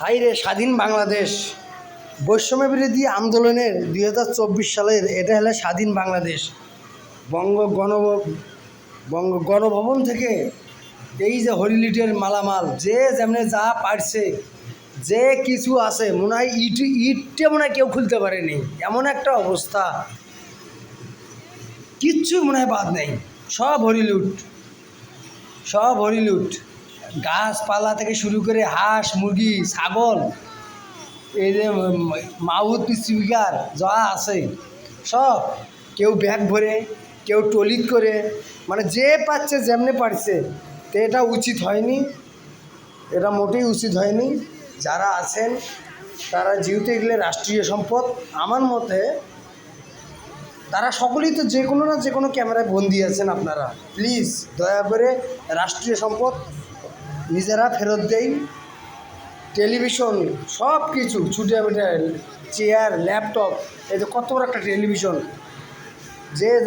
High রে স্বাধীন বাংলাদেশ। বৈষম্য বিরোধী আন্দোলনের দুই হাজার চব্বিশ সালের এটা হলো স্বাধীন বাংলাদেশ। বঙ্গ গণ বঙ্গ গণভবন থেকে এই যে হরিলিটের মালামাল, যে যেমনি যা পারছে, যে কিছু আছে, মনে হয় ইট, ইটটা মনে হয় কেউ খুলতে পারেনি। এমন একটা অবস্থা। কিচ্ছু মনে হয় বাদ নেই। সব হরিলুট। সব হরিলুট। গাছপালা থেকে শুরু করে হাঁস, মুরগি, ছাগল, এই যে মাউথ স্পিকার যা আছে, সব কেউ ব্যাগ ভরে, কেউ টলিত করে মানে যে পাচ্ছে যেমনি পারছে, তো এটা উচিত হয়নি, এটা মোটেই উচিত হয়নি। যারা আছেন, তারা যেহেতু এগুলো রাষ্ট্রীয় সম্পদ, আমার মতে তারা সকলেই তো যে কোনো না যে কোনো ক্যামেরায় বন্দি আছেন আপনারা। প্লিজ দয়া করে রাষ্ট্রীয় সম্পদ নিজেরা ফেরত দেই। টেলিভিশন সব কিছু ছুটে চেয়ার ল্যাপটপ এই যে কত বড় একটা টেলিভিশন। যে